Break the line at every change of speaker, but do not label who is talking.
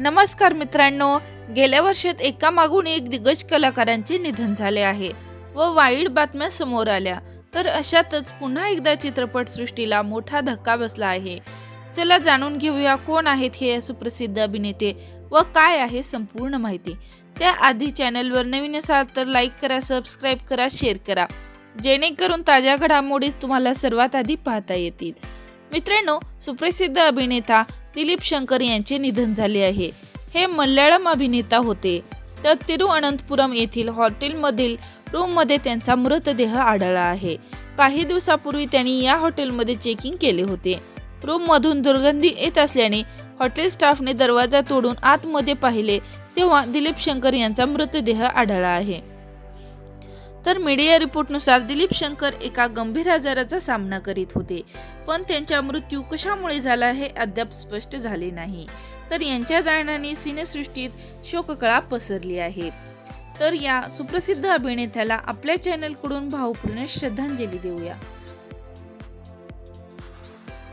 नमस्कार मित्रांनो गेल्या वर्षात एका मागून एक दिग्गज कलाकारांचे निधन झाले आहे व वाईट बातम्या समोर आल्या. तर अशातच पुन्हा एकदा चित्रपटसृष्टीला मोठा धक्का बसला आहे. चला जाणून घेऊया कोण आहेत हे सुप्रसिद्ध अभिनेते व काय आहे संपूर्ण माहिती. त्याआधी चॅनलवर नवीन असाल तर लाईक करा सबस्क्राईब करा शेअर करा. जेणेकरून ताज्या घडामोडी तुम्हाला सर्वात आधी पाहता येतील. मित्रांनो सुप्रसिद्ध अभिनेता दिलीप शंकर यांचे निधन झाले आहे. हे मल्याळम अभिनेता होते. तर तिरुअनंतपुरम येथील हॉटेलमधील रूममध्ये त्यांचा मृतदेह आढळला आहे. काही दिवसापूर्वी त्यांनी या हॉटेलमध्ये चेकिंग केले होते. रूममधून दुर्गंधी येत असल्याने हॉटेल स्टाफने दरवाजा तोडून आतमध्ये पाहिले तेव्हा दिलीप शंकर यांचा मृतदेह आढळला आहे. तर मीडिया रिपोर्टनुसार दिलीप शंकर एका गंभीर आजाराचा सामना करीत होते. पण त्यांचा मृत्यू कशामुळे झाला हे अद्याप स्पष्ट झाले नाही. तर यांच्या जाण्याने सिनेसृष्टीत शोककळा पसरली आहे. तर या सुप्रसिद्ध अभिनेत्याला आपल्या चॅनलकडून भावपूर्ण श्रद्धांजली देऊया.